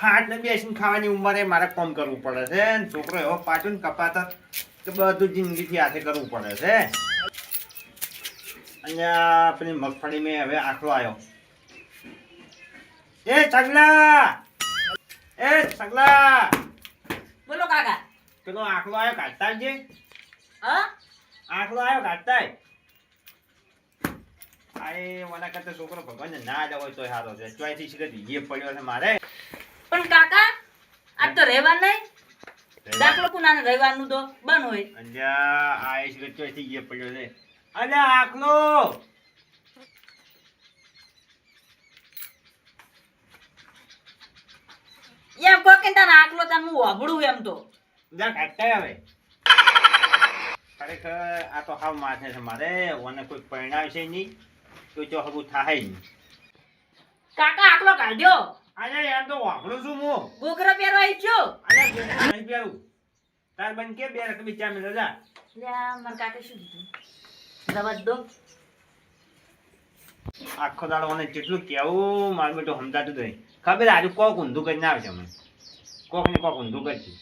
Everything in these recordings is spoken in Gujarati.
ખાટ ને બેસીને ખાવાની ઉંમરે મારે કોમ કરવું પડે છે. છોકરો એવો પાછું ને કપાતા તો બધું જિંદગીથી હાથે કરવું પડે છે. અહીંયા પેલી મગફળી મેં હવે આખલો આવ્યો એ સગલા એ સગલા બોલો કાકા. પેલો આખલો આવ્યો કાઢતા જે હા? આખલો આવ્યો કાઢતા અરે મને કરતા છોકરો ભગવાન ના જ હોય તો સારો છે. ચોઈથી શીખે પડ્યો છે મારે. પણ કાકા આજ તો રહેવા નહીં દાખલો કુના રહેવાનું તો બંધ હોય. અલ્યા આ ગચ્ચો થઈ ગયો પડ્યો છે. અલ્યા આખલો એમ કહો કે તને આકલો તને હું વાબડું એમ તો. જા કાટતા આવે ખરેખર આ તો હાવ માથે છે મારે. ઓને કોઈ પરિણામ છે નહીં તો જો હગું થાય નહીં કાકા આકલો કાઢ્યો. અરે યાર તો વાપરું છું હું. ગોગરો પહેરવા ઈચ્છ્યો અરે નહીં પહેરું. તાર બન કે બે રકમી ચા મિલે જા. લ્યા મારા કાકા શું કીધું? રવા દો. આખો દાડો મને કેટલું કેવું મારું બેટું સમજાતું નહીં. ખબર આજે કોક ઊંધું કરીને આવે છે મને. કોક ને કોક ઊંધું કરશે.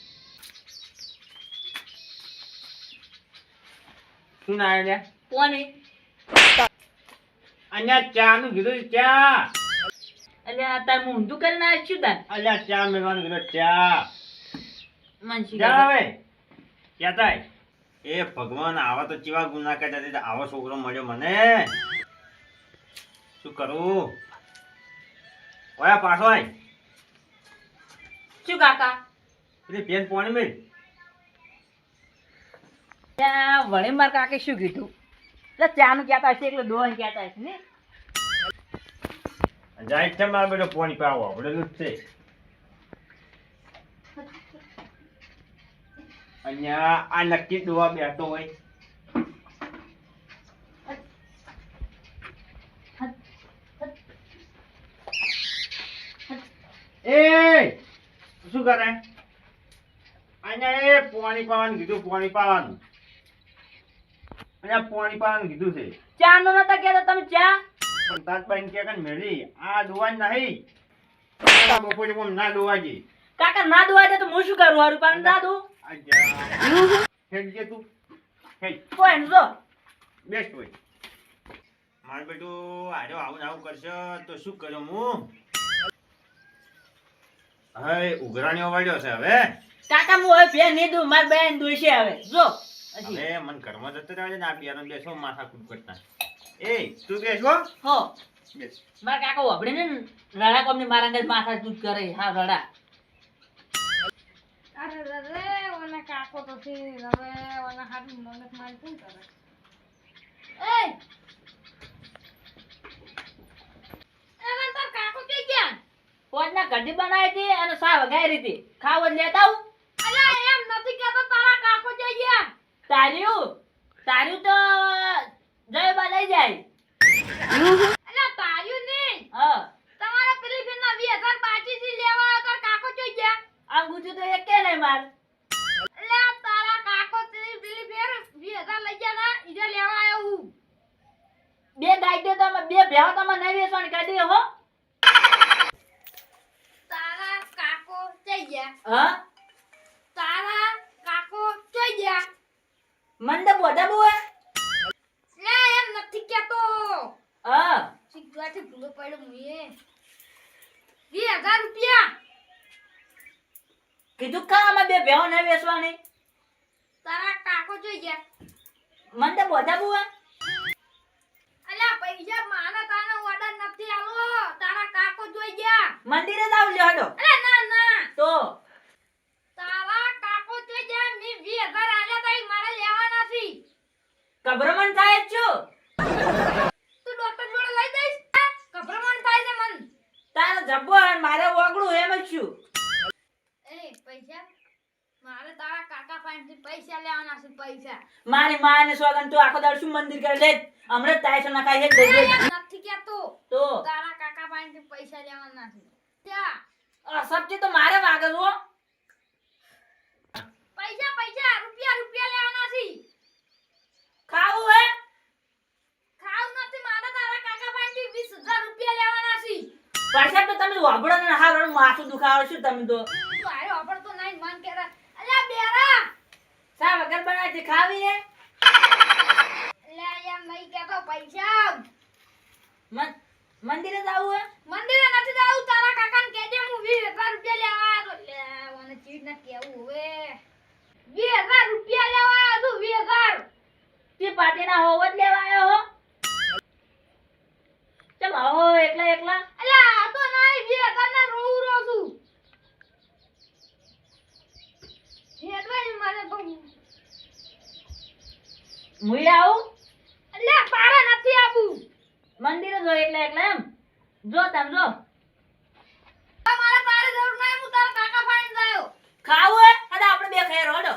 શું ના આવે લ્યા કોને? અહીંયા ચા નું કીધું ચા. આ તાર હું કરી છું તાર. અલ્યા ચા મેળવાનું કીધું ચા. મનસી જા હવે કહેતા એ ભગવાન આવા તો ચીવા ગુના કરતા આવો છોકરો મળ્યો મને. શું કરું? ઓયા પાછો આય. શું કાકા? એટલે બેન પોણી મેં ત્યાં વળી માર કાકે શું કીધું? એટલે ચાનું કહેતા હશે એટલે દોહન કહેતા હશે ને? જાય છે મારો બેટો પોણી પાવો જ છે અહીંયા આ નક્કી દોવા બેઠો હોય. એ શું કરે? અહીંયા એ પોણી પાવાનું કીધું પોણી પાવાનું અહીંયા પોણી પાવાનું કીધું છે. ચા નો નતા કહેતા તમે ચા? પણ તાતબાઈ કે કન મેળી આ દોવા નહીં. બપોરે કોમ ના દોવાજી કાકા ના દોવા દે તો હું શું કરું? હારું પણ ના. હેડ જે તું. હેડ. કોઈ જો. બેસ્ટ હોય માર બેટું આજો આવું ને આવું કરશે તો શું કર્યો હું? હવે ઉઘરાણીઓ વાળ્યો છે હવે. કાકા હું હવે ફેર નહીં દઉં મારી બેન દોશે હવે. જો. હવે મન ઘરમાં જતો રહેવા છે ને આ બિયારણ બેસો માથા કૂટ કરતા એ તું બેસો હો. બેસ. મારા કાકા વાપરે ને રડા કોમને મારા અંગત માથા દૂધ કરે. હા રડા. અરે રે ઓને કાકો તો થી હવે ઓને હાથ મગજ મારી શું કરે? એ! એમાં તાર કાકો કે ગયા? પોતના કઢી બનાવી હતી અને સા વગાઈ હતી. ખાવ જ લેતા આવું. અલા એમ નથી કેતો તારા કાકો જઈ ગયા? તાર્યું? તાર્યું તો જયબા લઈ જાય અલા તાર્યું નહીં. હા. તમારા પેલી ફેર ના 20000 બાકી થી લેવા આવ્યો કાકો કે ગયા. અંગૂઠી તો એક કે નહીં માર. અલા તારા કાકો તે પેલી ફેર 20000 લઈ ગયા ના ઈજે લેવા આવ્યો હું. બે ગાય દે તમે બે ભેવા તમે નહીં વેસણ કાઢી હો. તારા કાકો કે ગયા. હા? તારા કાકો કે ગયા. મંડપ બધા બોએ લે એમ નથી કેતો હા સિગરેટ ભૂલો પડ્યો મુએ વીસ હજાર રૂપિયા કીધું કા ને બે ભેવા નહીં. વેચવાની તારા કાકો જોઈ ગયા. મન તો બોધા બુઆ અલ્યા પૈસા મારા તાનો ઓર્ડર નથી આવો તારા કાકો જોઈ ગયા. મંદિરે જ આવ લ્યો હડો. અલ્યા ના ના. તો? તારા કાકો જોઈ ગયા. મે વીસ હજાર આલ્યા તાઈ મારે લેવા નથી. કબ્રમણ થાય છું? તું ડોક્ટર જોડે લઈ જઈશ? કબ્રમણ થાય છે મન. તારો જબ્બો મારે ઓગળું એમ જ છું. એ પૈસા? મારે તારા કાકા પાસેથી પૈસા લેવાના છે પૈસા. મારી સોગન તો આખો દાડ શું મંદિર કરે લે હમણાં તાય ના ખાઈ છે નથી કેતો તો. તારા કાકા પાસેથી પૈસા લેવાના છે. ત્યાં તો મારે વાગે છો પૈસા પૈસા રૂપિયા રૂપિયા લેવાના છે. ખાવું હે? ખાવું નથી મારે તારા કાકા પાસેથી વીસ હજાર રૂપિયા લેવાના છે. પાછા તો તમે વાપરો ને હારો માથું દુખાવો છો તમે તો મારે વાપરતો નહીં મન કેરા અલ્યા બેરા વગર બના દેખાવી હે અલ્યા યાર નહીં કેતો પૈસા મન મંદિરે જાવું હે? મંદિરે નથી જાવું તારા કાકાને કહેજે હું 20000 રૂપિયા લેવા આવ્યો લે મને ચીડ ના કેવું હવે. 20000 રૂપિયા લેવા આવ્યો છું 20000 તે પાટીના હોવ જ લેવા આવ્યો હો ચમ આવો એકલા એકલા અલ્યા આ તો નહીં 2000 ના રોઉં રો છું હેડવાય મારે તો મુઈ આવું અલ્યા તારે નથી આવું મંદિરે જો એકલા એકલા એમ જો મારા તારે જરૂર નહીં હું તારા કાકા ફાઈન જાયો ખાવું હે અને આપણે બે ખાઈ રોડો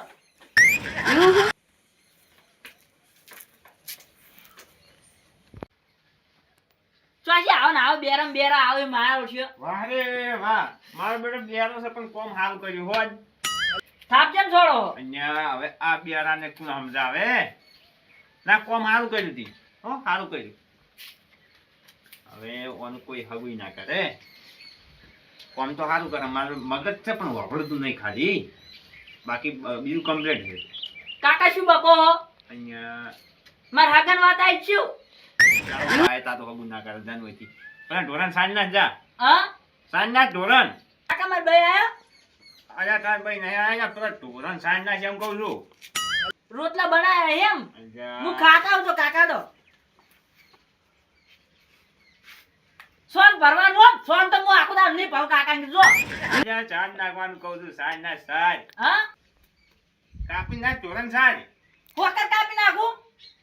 ચોસી આવો ને આવો બેરમ બેરા આવે મારો છે વાહ રે વાહ. મારો બેટો બિયારો છે પણ કોમ હાલ કર્યું હોજ થાપ કેમ છોડો અહીંયા હવે આ બેરાને કોણ સમજાવે ના કોમ સારું કર્યું તી. હો સારું કર્યું. હવે ઓન કોઈ હગુઈ ના કરે. કોમ તો સારું કરે મારું મગજ છે પણ વગડતું નહીં ખાલી. બાકી બીજું કમ્પ્લેટ છે. કાકા શું બકો અહીંયા માર હાગન વાત આવી છું. આય તા તો હગું ના કરે જાન પેલા ઢોરણ સાંજ ના જા. હા? સાંજ ના ઢોરણ. કાકા માર ભાઈ આયો? અલ્યા કાન ભાઈ નહીં આયા પર ઢોરણ સાંજ ના છે એમ કહું છું. રોટલા બનાયા એમ? હું ખાતા હું તો કાકા તો સોન ભરવાનું હો. સોન તો જો ચાંદ નાખવાનું કહું છું સાંજ ના સાંજ. હા? કાપી નાખ ઢોરણ સાંજ. હોકર કાપી નાખું?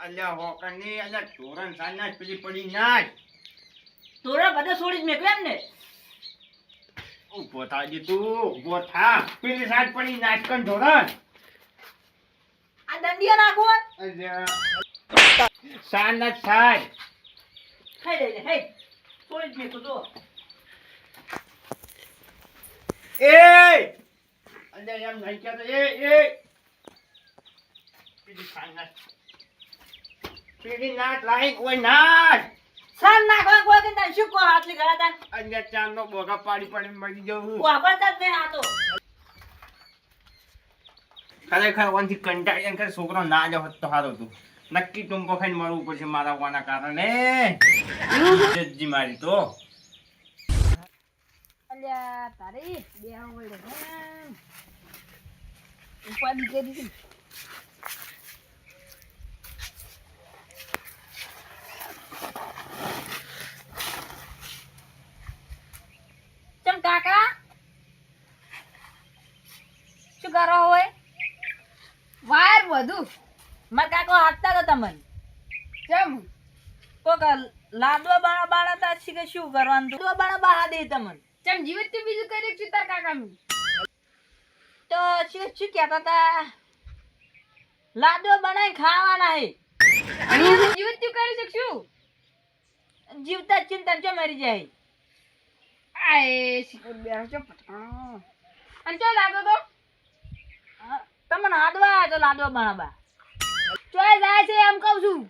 અલ્યા હોકરની અલ્યા ઢોરણ સાંજ ના પેલી પડી નાખ તોરા બધે છોડી જ મેકવે એમ ને ઊભો થાજી તું ઊભો થા. પેલી સાંજ પડી નાખ કન આ દંડિયા નાખું અલ્યા. સાંજ. ના સાંજ હે છોડી જ મેકું જો એ અલ્યા એમ નહીં કહેતો. એ એ! પેલી સાંજ ના પેલી નાચ લાઈન ઓય નાચ સાન નાખવા કોઈ કે તને શું કહો આટલી ઘડા તાન અલ્યા ચાંદ નો બોગા પાડી પાડી મરી જવું વાપરતા જ નહીં આ તો. ખરેખર ઓનથી કંટાળી ખરે છોકરો ના જ હોત તો સારું હતું. નક્કી ટૂંકો ખાઈને મળવું પડશે મારા હોવાના કારણે. મારી તો. અલ્યા તારી બે હોય ઉપાડી કરી ચમ કાકા? શું કરો હોય? વાર વધુ. માર કાકો હાથતા તો તમને. ચમ? કોક લાડવા બાણા બાણા તા શીખે શું કરવાનું? લાડવા બાણા બહાર દે તમને. ચમ જીવત તું બીજું કરી છું તાર કાકાનું? તો શું શું કહેતા હતા લાડવા બનાવી ખાવાના હે. જીવત તું કરી શકશું? જીવતા ચિંતા ચો મરી જાય? આય શીખર બેરો ચો પટકાણો. અને ચો લાડો તો? તમને હાડવા તો લાડવા બનાવવા. ચોય જાય છે એમ કહું છું.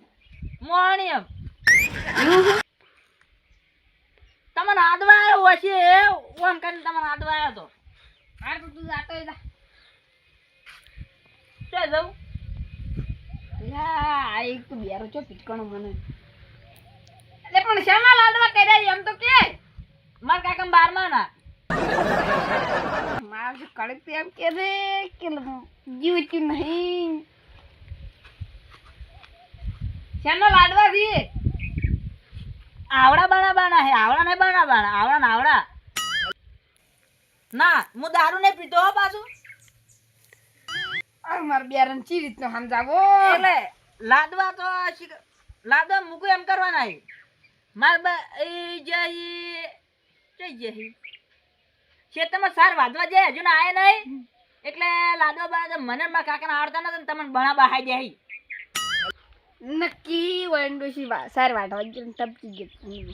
મોણી એમ. તમને હાડવા આવ્યો હશે ઓમ કરીને તમને હાડવા આવ્યો તો. હાર તો તું જાતો જા. શું જવું યા આ એક તો બેરો છો પીટકણો મને. એટલે પણ શામાં લાડવા કર્યા એમ તો કે. મારા કાકા બારમાં ના મારા જો કડક એમ કે રે કે જીવતી નહીં. શામાં લાડવા છે? આવડા બાણા બાણા હે આવડા ને બાણા બાણા આવડા ને આવડા. ના હું દારૂ નહીં પીતો હો પાછું. આ માર બેરન ચી રીતનો સમજાવો? એટલે લાદવા તો લાદવા મૂકું એમ કરવાના હે. માર બા એ જઈ જઈ જઈ ખેતરમાં સાર વાદવા જાય હજુ ના આયા નહીં? એટલે લાદવા બાણા મને ને મારા કાકાને આવડતા નથી તમને બણા બહાઈ જાય નક્કી વંડોશી સાર વાટવા ટપકી ગયો